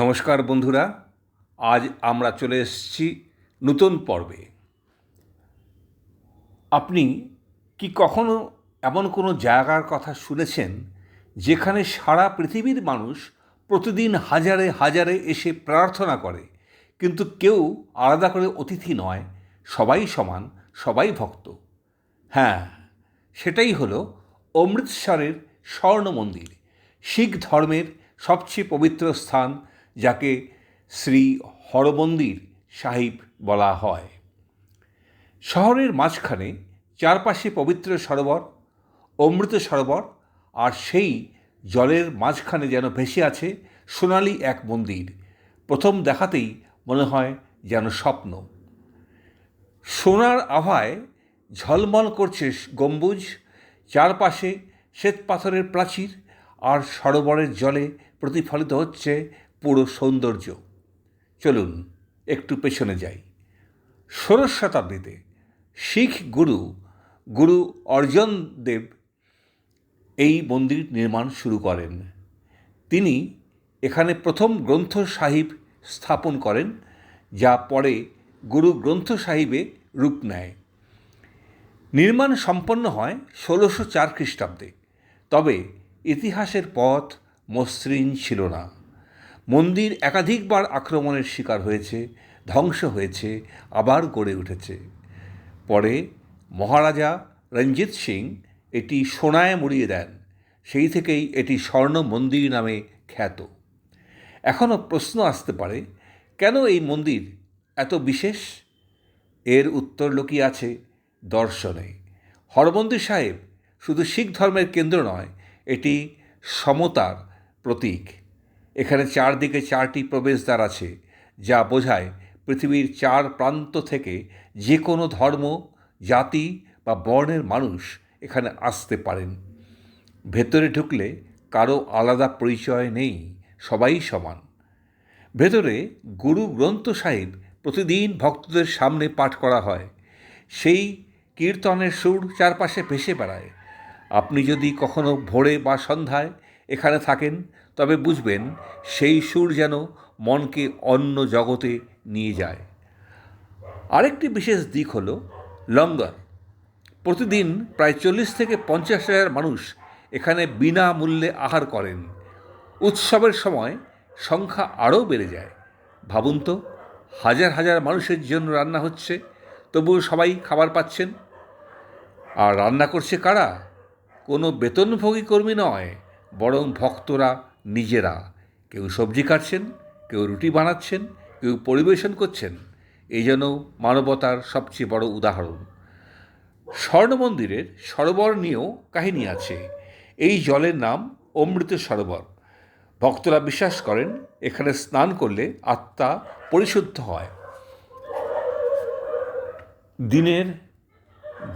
নমস্কার বন্ধুরা, আজ আমরা চলে এসেছি নতুন পর্বে। আপনি কি কখনো এমন কোনো জায়গার কথা শুনেছেন যেখানে সারা পৃথিবীর মানুষ প্রতিদিন হাজারে হাজারে এসে প্রার্থনা করে, কিন্তু কেউ আলাদা করে অতিথি নয়, সবাই সমান, সবাই ভক্ত? হ্যাঁ সেটাই হলো অমৃতসরের স্বর্ণ মন্দির। শিখ ধর্মের সবচেয়ে পবিত্র স্থান যাকে শ্রী হরমন্দির সাহিব বলা হয়। শহরের মাঝখানে চারপাশে পবিত্র সরোবর, অমৃত সরোবর আর সেই জলের মাঝখানে যেন ভেসে আছে সোনালি এক মন্দির। প্রথম দেখাতেই মনে হয় যেন স্বপ্ন। সোনার আভায় ঝলমল করছে গম্বুজ, চারপাশে শ্বেত পাথরের প্রাচীর আর সরোবরের জলে প্রতিফলিত হচ্ছে পুরো সৌন্দর্য। চলুন, একটু পেছনে যাই। ষোড়শ শতাব্দীতে শিখ গুরু গুরু অর্জন দেব এই মন্দির নির্মাণ শুরু করেন। তিনি এখানে প্রথম গ্রন্থ সাহিব স্থাপন করেন, যা পরে গুরু গ্রন্থ সাহিবে রূপ নেয়। নির্মাণ সম্পন্ন হয় ষোলোশো চার খ্রিস্টাব্দে, তবে ইতিহাসের পথ মসৃণ ছিল না। মন্দির একাধিকবার আক্রমণের শিকার হয়েছে, ধ্বংস হয়েছে, আবার গড়ে উঠেছে। পরে মহারাজা রঞ্জিত সিং এটি সোনায় মুড়িয়ে দেন। সেই থেকেই এটি স্বর্ণ মন্দির নামে খ্যাত। এখনও প্রশ্ন আসতে পারে, কেন এই মন্দির এত বিশেষ? এর উত্তর লুকিয়ে আছে, দর্শনে। হরমন্দির সাহেব শুধু শিখ ধর্মের কেন্দ্র নয়, এটি সমতার প্রতীক। এখানে চারদিকে চারটি প্রবেশদ্বার আছে, যা বোঝায় পৃথিবীর চার প্রান্ত থেকে যে কোনো ধর্ম, জাতি বা বর্ণের মানুষ এখানে আসতে পারেন। ভেতরে ঢুকলে কারও আলাদা পরিচয় নেই, সবাই সমান। ভেতরে গুরু গ্রন্থ সাহিব প্রতিদিন ভক্তদের সামনে পাঠ করা হয়। সেই কীর্তনের সুর চারপাশে ভেসে বেড়ায়। আপনি যদি কখনো ভোরে বা সন্ধ্যায় এখানে থাকেন, তবে বুঝবেন সেই সুর যেন মনকে অন্য জগতে নিয়ে যায়। আরেকটি বিশেষ দিক হল লঙ্গর প্রতিদিন প্রায় চল্লিশ থেকে পঞ্চাশ হাজার মানুষ এখানে বিনামূল্যে আহার করেন। উৎসবের সময় সংখ্যা আরও বেড়ে যায়। ভাবুন তো, হাজার হাজার মানুষের জন্য রান্না হচ্ছে, তবুও সবাই খাবার পাচ্ছেন। আর রান্না করছে কারা? কোনো বেতনভোগী কর্মী নয়। বরং ভক্তরা নিজেরা। কেউ সবজি কাটছেন, কেউ রুটি বানাচ্ছেন, কেউ পরিবেশন করছেন। এই যেন মানবতার সবচেয়ে বড় উদাহরণ। স্বর্ণ মন্দিরের সরোবর নিয়েও কাহিনী আছে। এই জলের নাম অমৃত সরোবর। ভক্তরা বিশ্বাস করেন, এখানে স্নান করলে আত্মা পরিশুদ্ধ হয়। দিনের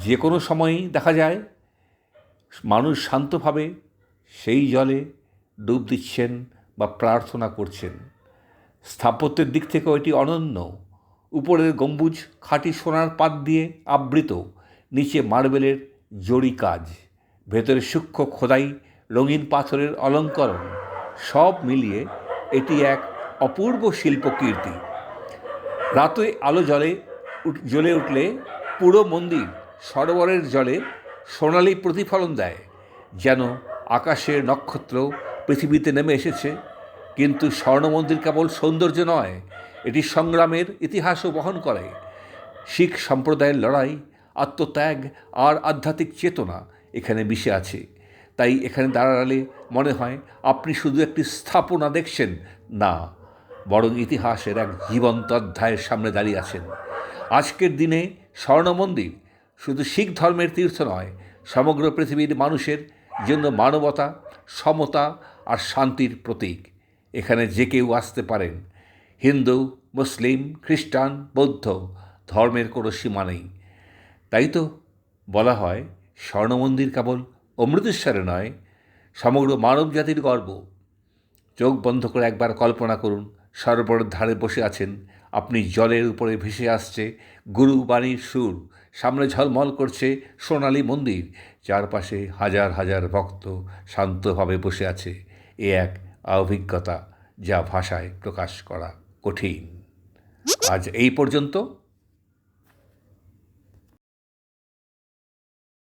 যে কোনো সময়ই দেখা যায়, মানুষ শান্তভাবে সেই জলে ডুব দিচ্ছেন বা প্রার্থনা করছেন। স্থাপত্যের দিক থেকেও এটি অনন্য। উপরের গম্বুজ খাঁটি সোনার পাত দিয়ে আবৃত, নিচে মার্বেলের জড়ি কাজ। ভেতরে সূক্ষ্ম খোদাই, রঙিন পাথরের অলঙ্করণ, সব মিলিয়ে এটি এক অপূর্ব শিল্পকীর্তি। রাতে আলো জলে জ্বলে উঠলে পুরো মন্দির সরোবরের জলে সোনালি প্রতিফলন দেয়, যেন আকাশের নক্ষত্র পৃথিবীতে নেমে এসেছে। কিন্তু স্বর্ণমন্দির কেবল সৌন্দর্য নয়, এটি সংগ্রামের ইতিহাসও বহন করে। শিখ সম্প্রদায়ের লড়াই, আত্মত্যাগ আর আধ্যাত্মিক চেতনা এখানে মিশে আছে। তাই এখানে দাঁড়ালে মনে হয় আপনি শুধু একটি স্থাপনা দেখছেন, না, বরং ইতিহাসের এক জীবন্ত অধ্যায়ের সামনে দাঁড়িয়ে আছেন। আজকের দিনে স্বর্ণমন্দির শুধু শিখ ধর্মের তীর্থ নয়, সমগ্র পৃথিবীর মানুষের জন্য মানবতা, সমতা আর শান্তির প্রতীক। এখানে যে কেউ আসতে পারেন, হিন্দু, মুসলিম, খ্রিস্টান, বৌদ্ধ, ধর্মের কোনো সীমা নেই। তাই তো বলা হয়, স্বর্ণমন্দির কেবল অমৃতেশ্বরে নয়, সমগ্র মানব জাতির গর্ব। চোখ বন্ধ করে একবার কল্পনা করুন, সরোবরের ধারে বসে আছেন, আপনি জলের উপরে ভেসে আসছে গুরু বাণীর সুর সামনে ঝলমল করছে সোনালি মন্দির। চারপাশে হাজার হাজার ভক্ত শান্তভাবে বসে আছে। এ এক অভিজ্ঞতা যা ভাষায় প্রকাশ করা কঠিন। আজ এই পর্যন্ত।